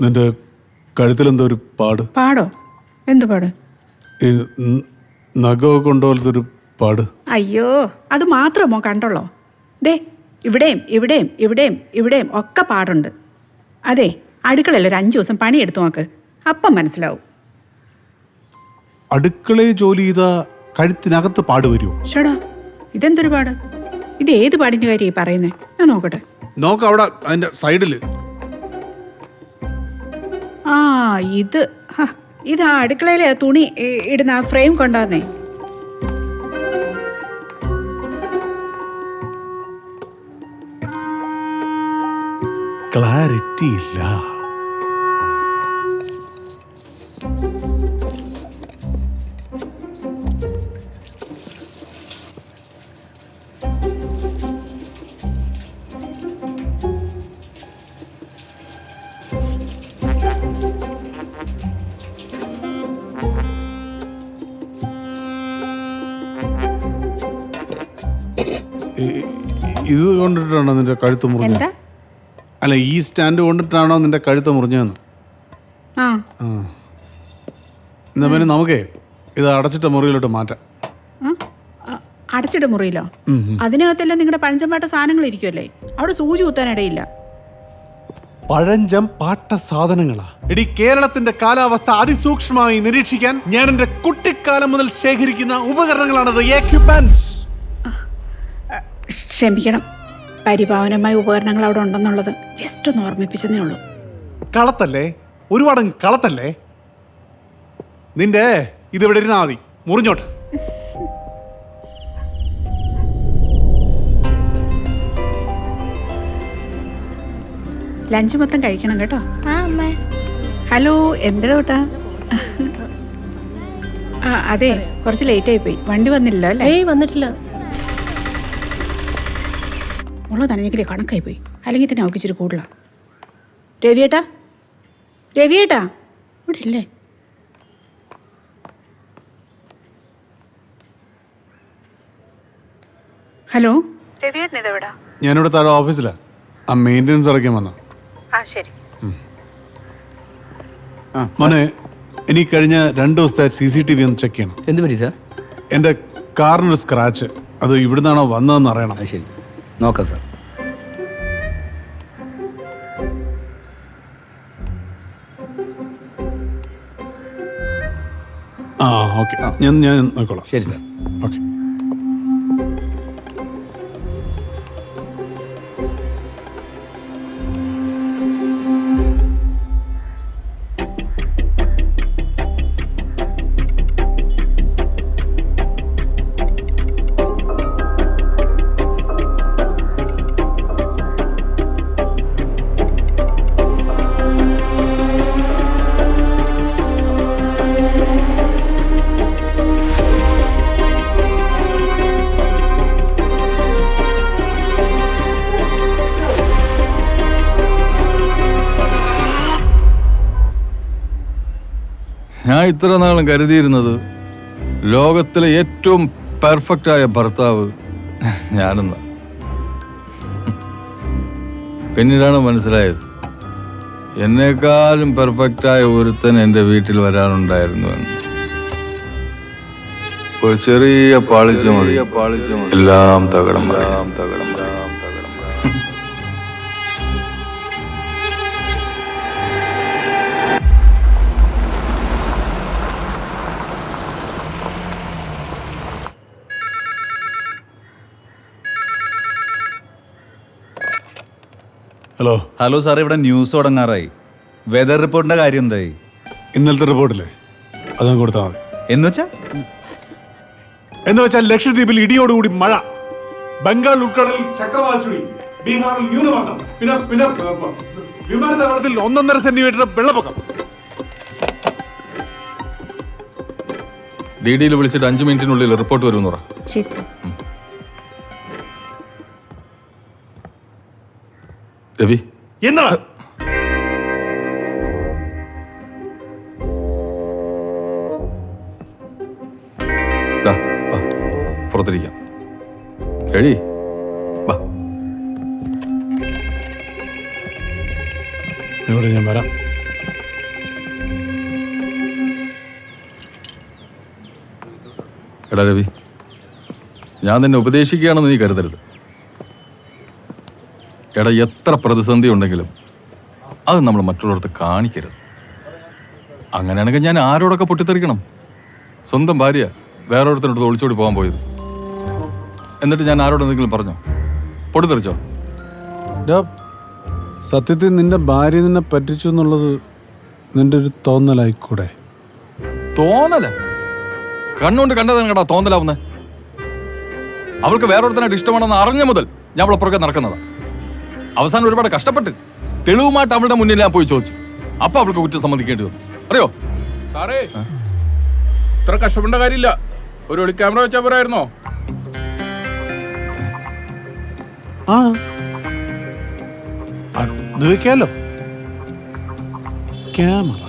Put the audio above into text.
നിന്റെ കഴുത്തിലെന്തോ ഒരു പാട്. പാടോ? എന്ത് പാട്? ഈ ന- നഖമൊക്കെ കൊണ്ടുപോലത്തെ ഒരു പാട്. അയ്യോ അത് മാത്രമോ കണ്ടുള്ളോ? ദേ ഇവിടെയും ഇവിടെയും ഇവിടെയും ഇവിടെയും ഒക്കെ പാടുണ്ട്. അതെ അടുക്കളയിൽ ഒരു അഞ്ചു ദിവസം പണിയെടുത്തു നോക്ക്. അപ്പം മനസ്സിലാവും. അടുക്കളയിൽ ജോലി ചെയ്ത കഴുത്തിനകത്ത് പാട് വരുമോ? ഷടാ ഇതെന്തൊരു പാട്? ഇത് ഏത് പാടിന്റെ കാര്യം ഈ പറയുന്നേ? ഞാൻ നോക്കട്ടെ. നോക്ക അവിടെ അതിന്റെ സൈഡിൽ. ആ ഇത്. ഇത് ആ തുണി ഇടുന്ന ആ ഫ്രെയിം കൊണ്ടുവന്നേ ക്ലാരിറ്റി ഇല്ല. ഇത് കൊണ്ടിട്ടാണോ നിന്റെ കഴുത്ത് മുറിഞ്ഞത്? എന്താ? അല്ല ഈ സ്റ്റാൻഡ് കൊണ്ടിട്ടാണോ നിന്റെ കഴുത്ത് മുറിഞ്ഞതെന്ന്? ആ. എന്നാ പിന്നെ നമുക്കേ ഇത് അടച്ചിട്ട മുറിയിലോട്ട് മാറ്റാം. ആ? ആ, അടച്ചിട മുറിയിലോ? അതിനകത്തെല്ലാം നിങ്ങളുടെ പഴഞ്ചമ്പാട്ട സാധനങ്ങൾ ഇരിക്കുമല്ലേ അവിടെ സൂചി കുത്താനിടയില്ല പഴഞ്ചം പാട്ട സാധനങ്ങളാ എടി കേരളത്തിന്റെ കാലാവസ്ഥ അതിസൂക്ഷ്മമായി നിരീക്ഷിക്കാൻ ഞാൻ എന്റെ കുട്ടിക്കാലം മുതൽ ശേഖരിക്കുന്ന ഉപകരണങ്ങളാണത്. എക്യുപ്മെന്റ്സ് ക്ഷമിക്കണം. പരിപാവനമായ ഉപകരണങ്ങൾ അവിടെ ഉണ്ടെന്നുള്ളത് ജസ്റ്റ് ഒന്ന് ഓർമ്മിപ്പിച്ചതേ ഉള്ളൂ. കളത്തല്ലേ? ഒരുപാട് കളത്തല്ലേ? നിന്റെ ഇതിവിടെ ഇരുന്നാ മതി. മുറിഞ്ഞോട്ട്. ലഞ്ച് മൊത്തം കഴിക്കണം കേട്ടോ. ആ അമ്മ. ഹലോ എന്താ കേട്ടാ ആ അതെ കുറച്ച് ലേറ്റ് ആയി പോയി. വണ്ടി വന്നില്ലല്ലോ അല്ലേ? ഏയ് വന്നിട്ടില്ല. ഉള്ള നനഞ്ഞെങ്കിലേ കണക്കായി പോയി. അല്ലെങ്കിൽ തന്നെ അവൾക്ക് ഇച്ചിരി കൂടുതലാ. രവിയേട്ടാ? രവിയേട്ടാ? ഇവിടെ ഇല്ലേ ഹലോ? രവിയേട്ടൻ ഇതെവിടാ? ഞാനിവിടെ താഴെ ഓഫീസിലാ. ആ മെയിന്റെനൻസ് അടയ്ക്കാൻ വന്ന ആ ശരി. മോനെ ഇനി കഴിഞ്ഞ രണ്ട് ദിവസത്തെ സി സി ടി വി ഒന്ന് ചെക്ക് ചെയ്യണം. എന്ത് പറ്റി സാർ? എന്റെ കാറിനൊരു സ്ക്രാച്ച്. അത് ഇവിടുന്നാണോ വന്നതെന്ന് അറിയണം. ശരി. നോക്കാം സാർ. ആ ഓക്കെ. ഞാൻ ഞാൻ നോക്കോളാം. ശരി സാർ. ഓക്കെ. ഞാൻ ഇത്ര നാളും കരുതിയിരുന്നത് ലോകത്തിലെ ഏറ്റവും പെർഫെക്റ്റ് ആയ ഭർത്താവ് ഞാനെന്ന. പിന്നീടാണ് മനസ്സിലായത് എന്നെക്കാളും പെർഫെക്റ്റ് ആയ ഒരുത്തൻ എന്റെ വീട്ടിൽ വരാനുണ്ടായിരുന്നു എന്ന്. ഒരു ചെറിയ പാളിച്ച മതി. എല്ലാം തകടം തകടം ഹലോ ഹലോ സാർ ഇവിടെ ന്യൂസ് തുടങ്ങാറായി. വെതർ റിപ്പോർട്ടിന്റെ കാര്യം എന്തായി? ഇന്നലത്തെ റിപ്പോർട്ടില്ലേ അത് കൊടുത്താൽ മതി. എന്ന് വെച്ചാ? എന്ന് വെച്ചാൽ ലക്ഷദ്വീപിൽ ഇടിയോടുകൂടി മഴ. ബംഗാൾ ഉൾക്കടലിൽ ചക്രവാത ചുഴി ബീഹാറിൽ ന്യൂനമർദ്ദം പിന്നെ പിന്നെ വിമാനത്താവളത്തിൽ ഒന്നൊന്നര സെന്റിമീറ്റർ വെള്ളപ്പൊക്കം. ഡി ഡിയിൽ വിളിച്ചിട്ട് അഞ്ച് മിനിറ്റിനുള്ളിൽ റിപ്പോർട്ട് വരുമെന്ന് പറ. ശരി സാർ രവി. എന്താ പുറത്തിരിക്കാം. എഴി വാ. ഇവിടെ ഞാൻ വരാം. എടാ രവി ഞാൻ നിന്നെ ഉപദേശിക്കുകയാണെന്ന് നീ കരുതരുത്. എടാ എത്ര പ്രതിസന്ധി ഉണ്ടെങ്കിലും അത് നമ്മൾ മറ്റുള്ളവർക്ക് കാണിക്കരുത്. അങ്ങനെയാണെങ്കിൽ ഞാൻ ആരോടൊക്കെ പൊട്ടിത്തെറിക്കണം? സ്വന്തം ഭാര്യ വേറൊരുത്തനടുത്ത് ഒളിച്ചോടി പോകാൻ പോയത്. എന്നിട്ട് ഞാൻ ആരോടെന്തെങ്കിലും പറഞ്ഞു? പൊട്ടിത്തെറിച്ചോ? സത്യത്തിൽ നിന്റെ ഭാര്യ നിന്നെ പറ്റിച്ചു എന്നുള്ളത് നിന്റെ ഒരു തോന്നലായിക്കൂടെ? തോന്നല? കണ്ണുകൊണ്ട് കണ്ടതാണ് കേട്ടോ തോന്നലാവുന്നേ. അവൾക്ക് വേറൊരുത്തനായിട്ട് ഇഷ്ടമാണെന്ന് അറിഞ്ഞ മുതൽ ഞാൻ അവളെ പുറകെ നടക്കുന്നതാ. അവസാനം ഒരുപാട് കഷ്ടപ്പെട്ട് തെളിവുമായിട്ട് അവളുടെ മുന്നിൽ ഞാൻ പോയി ചോദിച്ചു. അപ്പൊ അവൾക്ക് കുറ്റം സമ്മതിക്കേണ്ടി വന്നു. അറിയോ? സാറേ ഇത്ര കഷ്ടപ്പെടേണ്ട കാര്യമില്ല. ഒരു ഒളി ക്യാമറ വെച്ചാൽ പോരായിരുന്നോ? ആ. അത് വെക്കാലോ. ക്യാമറ.